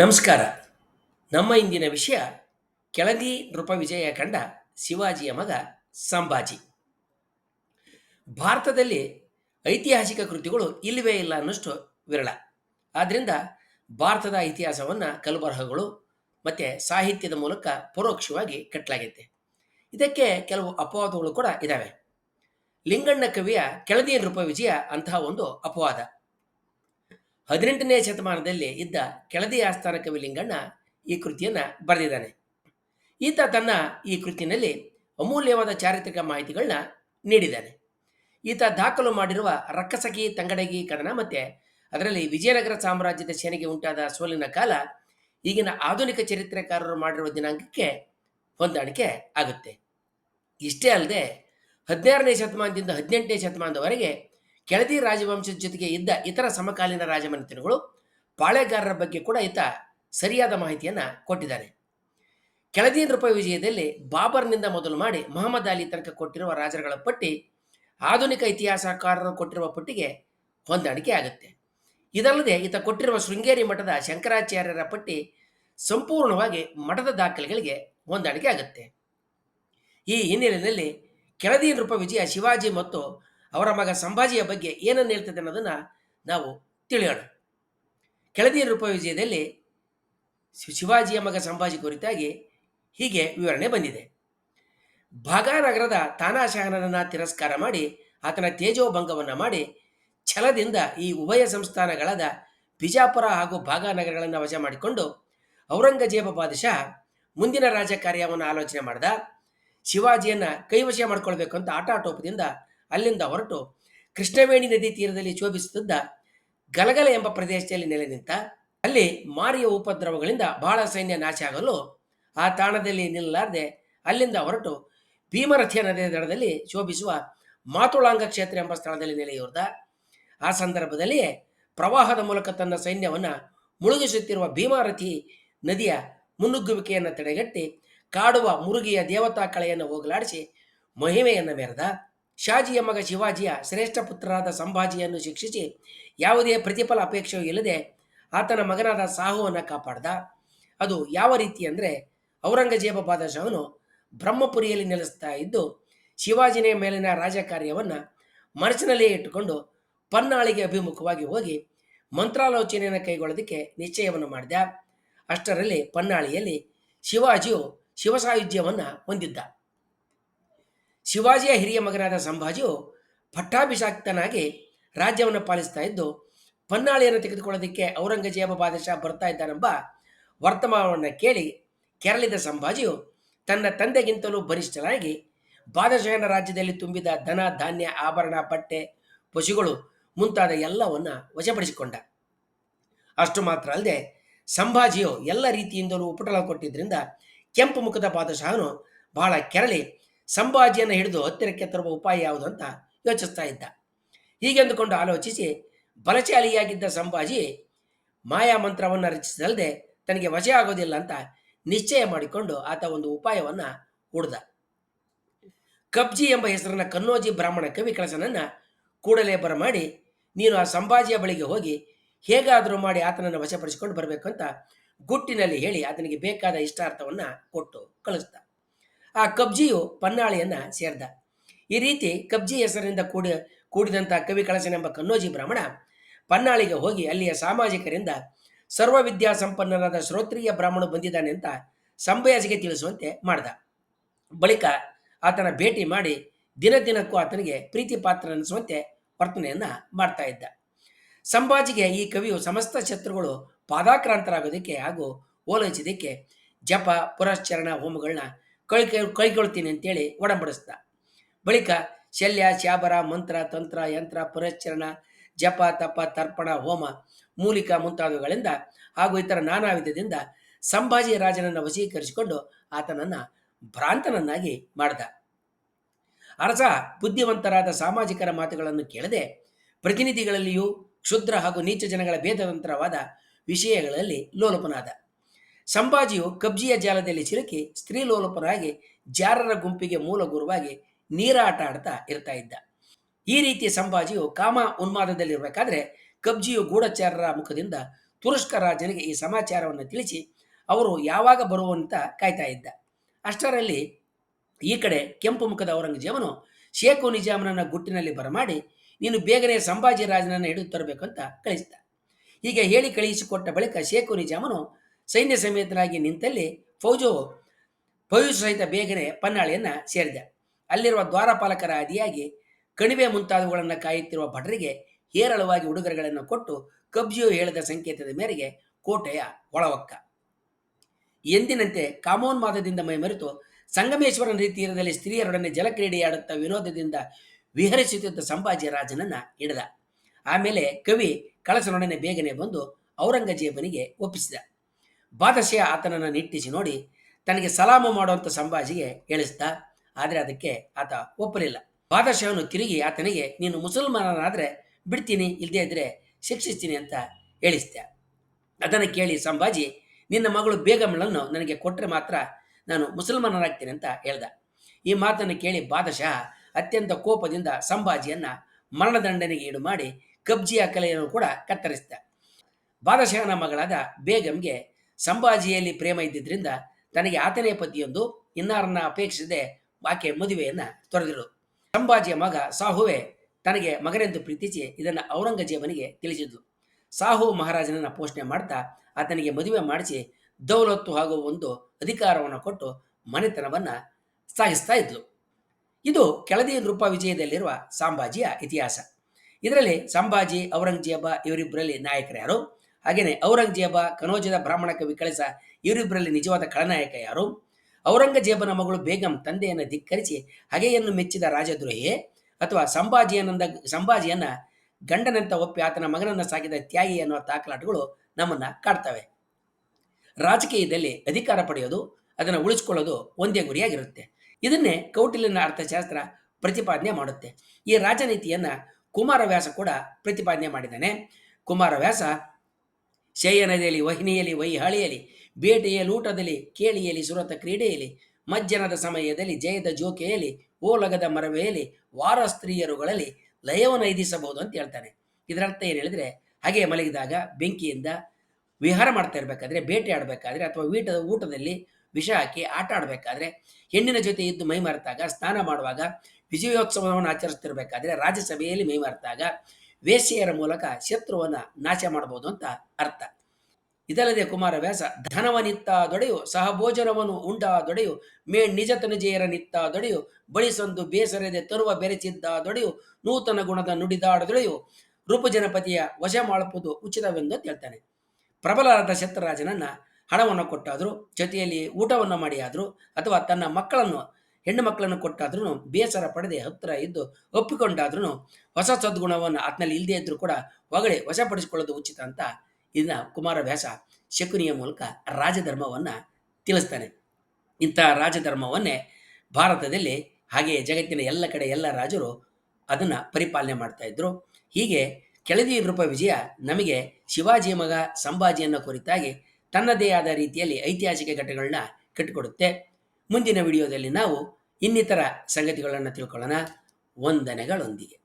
ನಮಸ್ಕಾರ. ನಮ್ಮ ಇಂದಿನ ವಿಷಯ ಕೆಳದಿ ನೃಪವಿಜಯ ಕಂಡ ಶಿವಾಜಿಯ ಮಗ ಸಂಭಾಜಿ. ಭಾರತದಲ್ಲಿ ಐತಿಹಾಸಿಕ ಕೃತಿಗಳು ಇಲ್ಲವೇ ಇಲ್ಲ ಅನ್ನಷ್ಟು ವಿರಳ. ಆದ್ದರಿಂದ ಭಾರತದ ಇತಿಹಾಸವನ್ನು ಕಲಬರಹಗಳು ಮತ್ತು ಸಾಹಿತ್ಯದ ಮೂಲಕ ಪರೋಕ್ಷವಾಗಿ ಕಟ್ಟಲಾಗೈತೆ ಇದಕ್ಕೆ ಕೆಲವು ಅಪವಾದಗಳು ಕೂಡ ಇದ್ದಾವೆ ಲಿಂಗಣ್ಣ ಕವಿಯ ಕೆಳದಿ ನೃಪವಿಜಯ ಅಂತಹ ಒಂದು ಅಪವಾದ. ಹದಿನೆಂಟನೇ ಶತಮಾನದಲ್ಲಿ ಇದ್ದ ಕೆಳದಿ ಆಸ್ಥಾನ ಕವಿ ಲಿಂಗಣ್ಣ ಈ ಕೃತಿಯನ್ನು ಬರೆದಿದ್ದಾನೆ. ಈತ ತನ್ನ ಈ ಕೃತಿಯಲ್ಲಿ ಅಮೂಲ್ಯವಾದ ಚಾರಿತ್ರಿಕ ಮಾಹಿತಿಗಳನ್ನ ನೀಡಿದ್ದಾನೆ. ಈತ ದಾಖಲು ಮಾಡಿರುವ ರಕ್ಕಸಗಿ, ತಂಗಡಗಿ, ಕದನ ಮತ್ತೆ ಅದರಲ್ಲಿ ವಿಜಯನಗರ ಸಾಮ್ರಾಜ್ಯದ ಸೇನೆಗೆ ಉಂಟಾದ ಸೋಲಿನ ಕಾಲ ಈಗಿನ ಆಧುನಿಕ ಚರಿತ್ರೆಕಾರರು ಮಾಡಿರುವ ದಿನಾಂಕಕ್ಕೆ ಹೊಂದಾಣಿಕೆ ಆಗುತ್ತೆ. ಇಷ್ಟೇ ಅಲ್ಲದೆ ಹದಿನಾರನೇ ಶತಮಾನದಿಂದ ಹದಿನೆಂಟನೇ ಶತಮಾನದವರೆಗೆ ಕೆಳದಿ ರಾಜವಂಶದ ಜೊತೆಗೆ ಇದ್ದ ಇತರ ಸಮಕಾಲೀನ ರಾಜಮನೆತನಗಳು ಪಾಳೆಗಾರರ ಬಗ್ಗೆ ಕೂಡ ಈತ ಸರಿಯಾದ ಮಾಹಿತಿಯನ್ನು ಕೊಟ್ಟಿದ್ದಾನೆ. ಕೆಳದಿ ನೃಪ ವಿಜಯದಲ್ಲಿ ಬಾಬರ್ನಿಂದ ಮೊದಲು ಮಾಡಿ ಮೊಹಮ್ಮದ್ ಅಲಿ ತನಕ ಕೊಟ್ಟಿರುವ ರಾಜರುಗಳ ಪಟ್ಟಿ ಆಧುನಿಕ ಇತಿಹಾಸಕಾರರು ಕೊಟ್ಟಿರುವ ಪಟ್ಟಿಗೆ ಹೊಂದಾಣಿಕೆ ಆಗುತ್ತೆ. ಇದಲ್ಲದೆ ಈತ ಕೊಟ್ಟಿರುವ ಶೃಂಗೇರಿ ಮಠದ ಶಂಕರಾಚಾರ್ಯರ ಪಟ್ಟಿ ಸಂಪೂರ್ಣವಾಗಿ ಮಠದ ದಾಖಲೆಗಳಿಗೆ ಹೊಂದಾಣಿಕೆ ಆಗುತ್ತೆ. ಈ ಹಿನ್ನೆಲೆಯಲ್ಲಿ ಕೆಳದಿ ನೃಪ ವಿಜಯ ಶಿವಾಜಿ ಮತ್ತು ಅವರ ಮಗ ಸಂಭಾಜಿಯ ಬಗ್ಗೆ ಏನನ್ನು ಹೇಳ್ತದೆ ಅನ್ನೋದನ್ನು ನಾವು ತಿಳಿಯೋಣ. ಕೆಳದಿ ರೂಪವಿಜಯದಲ್ಲಿ ಶಿವಾಜಿಯ ಮಗ ಸಂಭಾಜಿ ಕುರಿತಾಗಿ ಹೀಗೆ ವಿವರಣೆ ಬಂದಿದೆ. ಭಾಗಾನಗರದ ತಾನಾಶಾಹನನ್ನ ತಿರಸ್ಕಾರ ಮಾಡಿ ಆತನ ತೇಜೋಭಂಗವನ್ನು ಮಾಡಿ ಛಲದಿಂದ ಈ ಉಭಯ ಸಂಸ್ಥಾನಗಳಾದ ಬಿಜಾಪುರ ಹಾಗೂ ಭಾಗಾನಗರಗಳನ್ನು ವಶ ಮಾಡಿಕೊಂಡು ಔರಂಗಜೇಬ ಬಾದಶಾಹ ಮುಂದಿನ ರಾಜಕಾರ್ಯವನ್ನು ಆಲೋಚನೆ ಮಾಡಿದ. ಶಿವಾಜಿಯನ್ನ ಕೈವಶ ಮಾಡ್ಕೊಳ್ಬೇಕು ಅಂತ ಆಟಾಟೋಪದಿಂದ ಅಲ್ಲಿಂದ ಹೊರಟು ಕೃಷ್ಣವೇಣಿ ನದಿ ತೀರದಲ್ಲಿ ಶೋಭಿಸುತ್ತಿದ್ದ ಗಲಗಲ ಎಂಬ ಪ್ರದೇಶದಲ್ಲಿ ನೆಲೆ ನಿಂತ ಅಲ್ಲಿ ಮಾರಿಯ ಉಪದ್ರವಗಳಿಂದ ಬಹಳ ಸೈನ್ಯ ನಾಶ ಆಗಲು ಆ ತಾಣದಲ್ಲಿ ನಿಲ್ಲಲಾರದೆ ಅಲ್ಲಿಂದ ಹೊರಟು ಭೀಮರಥಿಯ ನದಿಯ ದಡದಲ್ಲಿ ಶೋಭಿಸುವ ಮಾತುಳಾಂಗ ಕ್ಷೇತ್ರ ಎಂಬ ಸ್ಥಳದಲ್ಲಿ ನೆಲೆಯೂರ್ದ. ಆ ಸಂದರ್ಭದಲ್ಲಿಯೇ ಪ್ರವಾಹದ ಮೂಲಕ ತನ್ನ ಸೈನ್ಯವನ್ನು ಮುಳುಗಿಸುತ್ತಿರುವ ಭೀಮಾರಥಿ ನದಿಯ ಮುನ್ನುಗ್ಗುವಿಕೆಯನ್ನು ತಡೆಗಟ್ಟಿ ಕಾಡುವ ಮುರುಗಿಯ ದೇವತಾ ಕಳೆಯನ್ನು ಹೋಗಲಾಡಿಸಿ ಮಹಿಮೆಯನ್ನು ಮೆರೆದ. ಶಾಜಿಯ ಮಗ ಶಿವಾಜಿಯ ಶ್ರೇಷ್ಠ ಪುತ್ರರಾದ ಸಂಭಾಜಿಯನ್ನು ಶಿಕ್ಷಿಸಿ ಯಾವುದೇ ಪ್ರತಿಫಲ ಅಪೇಕ್ಷೆಯೂ ಇಲ್ಲದೆ ಆತನ ಮಗನಾದ ಸಾಹುವನ್ನು ಕಾಪಾಡ್ದ. ಅದು ಯಾವ ರೀತಿ ಅಂದರೆ ಔರಂಗಜೇಬ ಬಾದಶಾಹನು ಬ್ರಹ್ಮಪುರಿಯಲ್ಲಿ ನೆಲೆಸ್ತಾ ಇದ್ದು ಶಿವಾಜಿನ ಮೇಲಿನ ರಾಜಕಾರ್ಯವನ್ನು ಮನಸ್ಸಿನಲ್ಲೇ ಇಟ್ಟುಕೊಂಡು ಪನ್ನಾಳಿಗೆ ಅಭಿಮುಖವಾಗಿ ಹೋಗಿ ಮಂತ್ರಾಲೋಚನೆಯನ್ನು ಕೈಗೊಳ್ಳೋದಕ್ಕೆ ನಿಶ್ಚಯವನ್ನು ಮಾಡಿದ. ಅಷ್ಟರಲ್ಲಿ ಪನ್ನಾಳಿಯಲ್ಲಿ ಶಿವಾಜಿಯು ಶಿವಸಾಯುಜ್ಯವನ್ನು ಹೊಂದಿದ್ದ. ಶಿವಾಜಿಯ ಹಿರಿಯ ಮಗನಾದ ಸಂಭಾಜಿಯು ಪಟ್ಟಾಭಿಷಾಕ್ತನಾಗಿ ರಾಜ್ಯವನ್ನು ಪಾಲಿಸ್ತಾ ಇದ್ದು, ಪನ್ನಾಳಿಯನ್ನು ತೆಗೆದುಕೊಳ್ಳೋದಕ್ಕೆ ಔರಂಗಜೇಬ ಬಾದಶಾ ಬರ್ತಾ ಇದ್ದಾನೆಂಬ ವರ್ತಮಾನವನ್ನು ಕೇಳಿ ಕೆರಳಿದ ಸಂಭಾಜಿಯು ತನ್ನ ತಂದೆಗಿಂತಲೂ ಬಲಿಷ್ಠನಾಗಿ ಬಾದಶಾಹನ ರಾಜ್ಯದಲ್ಲಿ ತುಂಬಿದ ಧನ, ಧಾನ್ಯ, ಆಭರಣ, ಬಟ್ಟೆ, ಪಶುಗಳು ಮುಂತಾದ ಎಲ್ಲವನ್ನ ವಶಪಡಿಸಿಕೊಂಡ. ಅಷ್ಟು ಮಾತ್ರ ಅಲ್ಲದೆ ಸಂಭಾಜಿಯು ಎಲ್ಲ ರೀತಿಯಿಂದಲೂ ಉಪಟಳ ಕೊಟ್ಟಿದ್ದರಿಂದ ಕೆಂಪು ಮುಖದ ಬಾದಶಾಹನು ಬಹಳ ಕೆರಳಿ ಸಂಭಾಜಿಯನ್ನು ಹಿಡಿದು ಹತ್ತಿರಕ್ಕೆ ತರುವ ಉಪಾಯ ಯಾವುದು ಅಂತ ಯೋಚಿಸ್ತಾ ಇದ್ದ. ಹೀಗೆಂದುಕೊಂಡು ಆಲೋಚಿಸಿ ಬಲಶಾಲಿಯಾಗಿದ್ದ ಸಂಭಾಜಿ ಮಾಯಾ ಮಂತ್ರವನ್ನು ರಚಿಸಲ್ದೆ ತನಗೆ ವಶ ಆಗೋದಿಲ್ಲ ಅಂತ ನಿಶ್ಚಯ ಮಾಡಿಕೊಂಡು ಆತ ಒಂದು ಉಪಾಯವನ್ನು ಹುಡ್ದ. ಕಬ್ಜಿ ಎಂಬ ಹೆಸರನ್ನ ಕನ್ನೋಜಿ ಬ್ರಾಹ್ಮಣ ಕವಿ ಕಳಸನನ್ನ ಕೂಡಲೇ ಬರಮಾಡಿ, ನೀನು ಆ ಸಂಭಾಜಿಯ ಬಳಿಗೆ ಹೋಗಿ ಹೇಗಾದರೂ ಮಾಡಿ ಆತನನ್ನು ವಶಪಡಿಸಿಕೊಂಡು ಬರಬೇಕು ಅಂತ ಗುಟ್ಟಿನಲ್ಲಿ ಹೇಳಿ ಆತನಿಗೆ ಬೇಕಾದ ಇಷ್ಟಾರ್ಥವನ್ನು ಕೊಟ್ಟು ಕಳಿಸ್ದ. ಆ ಕಬ್ಜಿಯು ಪನ್ನಾಳಿಯನ್ನ ಸೇರ್ದ. ಈ ರೀತಿ ಕಬ್ಜಿ ಹೆಸರಿನಿಂದ ಕೂಡಿ ಕೂಡಿದಂಥ ಕವಿ ಕಳಸನೆಂಬ ಕನ್ನೋಜಿ ಬ್ರಾಹ್ಮಣ ಪನ್ನಾಳಿಗೆ ಹೋಗಿ ಅಲ್ಲಿಯ ಸಾಮಾಜಿಕರಿಂದ ಸರ್ವ ವಿದ್ಯಾ ಸಂಪನ್ನನಾದ ಶ್ರೋತ್ರಿಯ ಬ್ರಾಹ್ಮಣ ಬಂದಿದ್ದಾನೆ ಅಂತ ಸಂಭಯಾಜಿಗೆ ತಿಳಿಸುವಂತೆ ಮಾಡ್ದ. ಬಳಿಕ ಆತನ ಭೇಟಿ ಮಾಡಿ ದಿನ ದಿನಕ್ಕೂ ಆತನಿಗೆ ಪ್ರೀತಿ ಪಾತ್ರ ಅನಿಸುವಂತೆ ವರ್ತನೆಯನ್ನ ಮಾಡ್ತಾ ಇದ್ದ. ಸಂಭಾಜಿಗೆ ಈ ಕವಿಯು ಸಮಸ್ತ ಶತ್ರುಗಳು ಪಾದಾಕ್ರಾಂತರಾಗೋದಕ್ಕೆ ಹಾಗೂ ಓಲೈಸಿದ್ದಕ್ಕೆ ಜಪ, ಪುರಶ್ಚರಣ, ಹೋಮಗಳನ್ನ ಕೈ ಕೈಗೊಳ್ತೀನಿ ಅಂತೇಳಿ ಒಡಂಬಡಿಸ್ದ. ಬಳಿಕ ಶಲ್ಯ ಶಾಬರ ಮಂತ್ರ, ತಂತ್ರ, ಯಂತ್ರ ಪುರಶ್ಚರಣ ಜಪ, ತಪ, ತರ್ಪಣ, ಹೋಮ, ಮೂಲಿಕ ಮುಂತಾದವುಗಳಿಂದ ಹಾಗೂ ಇತರ ನಾನಾ ವಿಧದಿಂದ ಸಂಭಾಜಿ ರಾಜನನ್ನು ವಶೀಕರಿಸಿಕೊಂಡು ಆತನನ್ನ ಭ್ರಾಂತನನ್ನಾಗಿ ಮಾಡ್ದ. ಅರಸ ಬುದ್ಧಿವಂತರಾದ ಸಾಮಾಜಿಕರ ಮಾತುಗಳನ್ನು ಕೇಳದೆ ಪ್ರತಿನಿಧಿಗಳಲ್ಲಿಯೂ ಕ್ಷುದ್ರ ಹಾಗೂ ನೀಚ ಜನಗಳ ಭೇದವಂತರವಾದ ವಿಷಯಗಳಲ್ಲಿ ಲೋಲುಪನಾದ. ಸಂಭಾಜಿಯು ಕಬ್ಜಿಯ ಜಾಲದಲ್ಲಿ ಸಿಲುಕಿ ಸ್ತ್ರೀಲೋಲಪರಾಗಿ ಜಾರರ ಗುಂಪಿಗೆ ಮೂಲ ಗುರುವಾಗಿ ನೀರಾಟ ಆಡ್ತಾ ಇರ್ತಾ ಇದ್ದ. ಈ ರೀತಿ ಸಂಭಾಜಿಯು ಕಾಮ ಉನ್ಮಾದದಲ್ಲಿರಬೇಕಾದ್ರೆ ಕಬ್ಜಿಯು ಗೂಢಚಾರರ ಮುಖದಿಂದ ತುರುಷ್ಕ ರಾಜನಿಗೆ ಈ ಸಮಾಚಾರವನ್ನು ತಿಳಿಸಿ ಅವರು ಯಾವಾಗ ಬರುವಂತ ಕಾಯ್ತಾ ಇದ್ದ. ಅಷ್ಟರಲ್ಲಿ ಈ ಕಡೆ ಕೆಂಪು ಮುಖದ ಔರಂಗಜೇಬನು, ಶೇಖು ನಿಜಾಮನನ್ನ ಗುಟ್ಟಿನಲ್ಲಿ ಬರಮಾಡಿ, ನೀನು ಬೇಗನೆ ಸಂಭಾಜಿ ರಾಜನನ್ನು ಹಿಡಿದು ತರಬೇಕು ಅಂತ ಕಳಿಸಿದ. ಹೀಗೆ ಹೇಳಿ ಕಳುಹಿಸಿಕೊಟ್ಟ ಬಳಿಕ ಶೇಖು ನಿಜಾಮನು ಸೈನ್ಯ ಸಮೇತನಾಗಿ ನಿಂತಲ್ಲಿ ಫೌಜು ಫೌಜು ಸಹಿತ ಬೇಗನೆ ಪನ್ನಾಳಿಯನ್ನ ಸೇರಿದ. ಅಲ್ಲಿರುವ ದ್ವಾರಪಾಲಕರ ಆದಿಯಾಗಿ ಕಣಿವೆ ಮುಂತಾದವುಗಳನ್ನು ಕಾಯುತ್ತಿರುವ ಭಟರಿಗೆ ಹೇರಳವಾಗಿ ಉಡುಗೊರೆಗಳನ್ನು ಕೊಟ್ಟು ಕಬ್ಜಿಯು ಹೇಳಿದ ಸಂಕೇತದ ಮೇರೆಗೆ ಕೋಟೆಯ ಒಳವಕ್ಕ ಎಂದಿನಂತೆ ಕಾಮೋನ್ಮಾದದಿಂದ ಮೈಮರೆತು ಸಂಗಮೇಶ್ವರನ ತೀರದಲ್ಲಿ ಸ್ತ್ರೀಯರೊಡನೆ ಜಲಕ್ರೀಡೆಯಾಡುತ್ತಾ ವಿನೋದದಿಂದ ವಿಹರಿಸುತ್ತಿದ್ದ ಸಂಭಾಜಿ ರಾಜನನ್ನ ಹಿಡಿದ. ಆಮೇಲೆ ಕವಿ ಕಳಸನೊಡನೆ ಬೇಗನೆ ಬಂದು ಔರಂಗಜೇಬನಿಗೆ ಒಪ್ಪಿಸಿದ. ಬಾದಶಯ ಆತನನ್ನು ನಿಟ್ಟಿಸಿ ನೋಡಿ ತನಗೆ ಸಲಾಮ ಮಾಡುವಂಥ ಸಂಭಾಜಿಗೆ ಹೇಳಿಸ್ದ ಆದರೆ ಅದಕ್ಕೆ ಆತ ಒಪ್ಪಲಿಲ್ಲ. ಬಾದಶಾಹನು ತಿರುಗಿ ಆತನಿಗೆ, ನೀನು ಮುಸಲ್ಮಾನನಾದರೆ ಬಿಡ್ತೀನಿ ಇಲ್ಲದೇ ಇದ್ದರೆ ಶಿಕ್ಷಿಸ್ತೀನಿ ಅಂತ ಹೇಳಿಸ್ದೆ ಅದನ್ನು ಕೇಳಿ ಸಂಭಾಜಿ, ನಿನ್ನ ಮಗಳು ಬೇಗಮ್ಮಳನ್ನು ನನಗೆ ಕೊಟ್ಟರೆ ಮಾತ್ರ ನಾನು ಮುಸಲ್ಮಾನರಾಗ್ತೀನಿ ಅಂತ ಹೇಳ್ದ. ಈ ಮಾತನ್ನು ಕೇಳಿ ಬಾದಶಾಹ ಅತ್ಯಂತ ಕೋಪದಿಂದ ಸಂಭಾಜಿಯನ್ನ ಮರಣದಂಡನೆಗೆ ಈಡು ಮಾಡಿ, ಕಬ್ಜಿಯ ಕಲೆಯನ್ನು ಕೂಡ ಕತ್ತರಿಸಿದ. ಬಾದಶಾಹನ ಮಗಳಾದ ಬೇಗಂಗೆ ಸಂಭಾಜಿಯಲ್ಲಿ ಪ್ರೇಮ ಇದ್ದಿದ್ದರಿಂದ ತನಗೆ ಆತನೇ ಪತಿಯೊಂದು ಇನ್ನಾರನ್ನ ಅಪೇಕ್ಷಿಸದೆ ಆಕೆ ಮದುವೆಯನ್ನ ತೊರೆದಿರು ಸಂಭಾಜಿಯ ಮಗ ಸಾಹುವೆ ತನಗೆ ಮಗನೆಂದು ಪ್ರೀತಿಸಿ ಇದನ್ನು ಔರಂಗಜೇಬನಿಗೆ ತಿಳಿಸಿದ್ದು. ಸಾಹು ಮಹಾರಾಜನನ್ನ ಪೋಷಣೆ ಮಾಡ್ತಾ ಆತನಿಗೆ ಮದುವೆ ಮಾಡಿಸಿ ದೌಲತ್ತು ಹಾಗೂ ಒಂದು ಅಧಿಕಾರವನ್ನು ಕೊಟ್ಟು ಮನೆತನವನ್ನ ಸಾಗಿಸ್ತಾ ಇದ್ಲು. ಇದು ಕೆಳದಿ ನೃಪ ವಿಜಯದಲ್ಲಿರುವ ಸಂಭಾಜಿಯ ಇತಿಹಾಸ. ಇದರಲ್ಲಿ ಸಂಭಾಜಿ, ಔರಂಗಜೇಬ ಇವರಿಬ್ಬರಲ್ಲಿ ನಾಯಕರು ಯಾರು? ಹಾಗೆಯೇ ಔರಂಗಜೇಬ ಕನೋಜದ ಬ್ರಾಹ್ಮಣ ಕವಿ ಕಳಿಸ ಇವರಿಬ್ಬರಲ್ಲಿ ನಿಜವಾದ ಖಳನಾಯಕ ಯಾರು? ಔರಂಗಜೇಬನ ಮಗಳು ಬೇಗಂ ತಂದೆಯನ್ನು ಧಿಕ್ಕರಿಸಿ ಹಗೆಯನ್ನು ಮೆಚ್ಚಿದ ರಾಜದ್ರೋಹಿಯೇ? ಅಥವಾ ಸಂಭಾಜಿಯನ್ನ ಸಂಭಾಜಿಯನ್ನ ಗಂಡನಂತ ಒಪ್ಪಿ ಆತನ ಮಗನನ್ನ ಸಾಕಿದ ತ್ಯಾಗಿ ಅನ್ನುವ ದಾಖಲಾಟುಗಳು ನಮ್ಮನ್ನ ಕಾಡ್ತವೆ. ರಾಜಕೀಯದಲ್ಲಿ ಅಧಿಕಾರ ಪಡೆಯೋದು, ಅದನ್ನು ಉಳಿಸ್ಕೊಳ್ಳೋದು ಒಂದೇ ಗುರಿಯಾಗಿರುತ್ತೆ. ಇದನ್ನೇ ಕೌಟಿಲ್ಯನ ಅರ್ಥಶಾಸ್ತ್ರ ಪ್ರತಿಪಾದನೆ ಮಾಡುತ್ತೆ. ಈ ರಾಜನೀತಿಯನ್ನ ಕುಮಾರವ್ಯಾಸ ಕೂಡ ಪ್ರತಿಪಾದನೆ ಮಾಡಿದ್ದಾನೆ. ಕುಮಾರವ್ಯಾಸ ಶಯನದಲ್ಲಿ, ವಹಿನಿಯಲ್ಲಿ ವೈಹಾಳಿಯಲಿ ಬೇಟೆಯ ಲೂಟದಲ್ಲಿ ಕೇಳಿಯಲ್ಲಿ, ಸುರತ ಕ್ರೀಡೆಯಲ್ಲಿ, ಮಜ್ಜನದ ಸಮಯದಲ್ಲಿ, ಜಯದ ಜೋಕೆಯಲ್ಲಿ, ಓಲಗದ ಮರವೆಯಲ್ಲಿ, ವಾರ ಸ್ತ್ರೀಯರುಗಳಲ್ಲಿ ಲಯವನ್ನು ಐದಿಸಬಹುದು ಅಂತ ಹೇಳ್ತಾನೆ ಇದರರ್ಥ ಏನು ಹೇಳಿದ್ರೆ, ಹಾಗೆ ಮಲಗಿದಾಗ ಬೆಂಕಿಯಿಂದ ವಿಹಾರ ಮಾಡ್ತಾ ಇರಬೇಕಾದ್ರೆ, ಬೇಟೆ ಆಡಬೇಕಾದ್ರೆ, ಅಥವಾ ವೀಟದ ಊಟದಲ್ಲಿ ವಿಷ ಹಾಕಿ ಆಟ ಆಡಬೇಕಾದ್ರೆ, ಹೆಣ್ಣಿನ ಜೊತೆ ಇದ್ದು ಮೈ ಮರೆತಾಗ ಸ್ನಾನ ಮಾಡುವಾಗ ವಿಜಯೋತ್ಸವವನ್ನು ಆಚರಿಸ್ತಿರ್ಬೇಕಾದ್ರೆ, ರಾಜ್ಯಸಭೆಯಲ್ಲಿ ಮೈ ಮರೆತಾಗ ವೇಶ್ಯೆಯರ ಮೂಲಕ ಶತ್ರುವನ್ನ ನಾಶ ಮಾಡಬಹುದು ಅಂತ ಅರ್ಥ. ಇದಲ್ಲದೆ ಕುಮಾರವ್ಯಾಸ ಧನವನಿತ್ತ ದೊಡೆಯು ಸಹಭೋಜನವನ್ನು ಉಂಡ ದೊಡೆಯು ಮೇ ನಿಜ ತನುಜೆಯರ ನಿತ್ತ ದೊಡೆಯು ಬಳಿಸೊಂದು ಬೇಸರದೆ ತರುವ ಬೆರೆಚಿದ್ದ ದೊಡೆಯು, ನೂತನ ಗುಣದ ನುಡಿದಾಡ ದೊಡೆಯು ರೂಪಜನಪತಿಯ ವಶ ಮಾಡುವುದು ಉಚಿತವೆಂದು ಹೇಳ್ತಾನೆ. ಪ್ರಬಲರಾದ ಶತ್ರುರಾಜನನ್ನು ಹಣವನ್ನು ಕೊಟ್ಟಾದರೂ, ಜೊತೆಯಲ್ಲಿ ಊಟವನ್ನು ಮಾಡಿ ಆದರೂ ಅಥವಾ ತನ್ನ ಮಕ್ಕಳನ್ನು ಹೆಣ್ಣು ಮಕ್ಕಳನ್ನು ಕೊಟ್ಟಾದ್ರೂ ಬೇಸರ ಪಡೆದೆ ಹತ್ತಿರ ಇದ್ದು ಒಪ್ಪಿಕೊಂಡಾದ್ರೂ ಹೊಸ ಸದ್ಗುಣವನ್ನು ಆತನಲ್ಲಿ ಇಲ್ಲದೇ ಇದ್ದರೂ ಕೂಡ ಹೊಗಳೆ ವಶಪಡಿಸಿಕೊಳ್ಳೋದು ಉಚಿತ ಅಂತ ಇದನ್ನ ಕುಮಾರವ್ಯಾಸ ಶಕುನಿಯ ಮೂಲಕ ರಾಜಧರ್ಮವನ್ನ ತಿಳಿಸ್ತಾನೆ. ಇಂಥ ರಾಜಧರ್ಮವನ್ನೇ ಭಾರತದಲ್ಲಿ ಹಾಗೆಯೇ ಜಗತ್ತಿನ ಎಲ್ಲ ಕಡೆ ಎಲ್ಲ ರಾಜರು ಅದನ್ನ ಪರಿಪಾಲನೆ ಮಾಡ್ತಾ ಇದ್ರು. ಹೀಗೆ ಕೆಳದಿ ನೃಪ ವಿಜಯ ನಮಗೆ ಶಿವಾಜಿ ಮಗ ಸಂಭಾಜಿಯನ್ನು ಕುರಿತಾಗಿ ತನ್ನದೇ ಆದ ರೀತಿಯಲ್ಲಿ ಐತಿಹಾಸಿಕ ಘಟನೆಗಳನ್ನ ಕಟ್ಟಿಕೊಡುತ್ತೆ. ಮುಂದಿನ ವಿಡಿಯೋದಲ್ಲಿ ನಾವು ಇನ್ನಿತರ ಸಂಗತಿಗಳನ್ನು ತಿಳ್ಕೊಳ್ಳೋಣ. ವಂದನೆಗಳೊಂದಿಗೆ.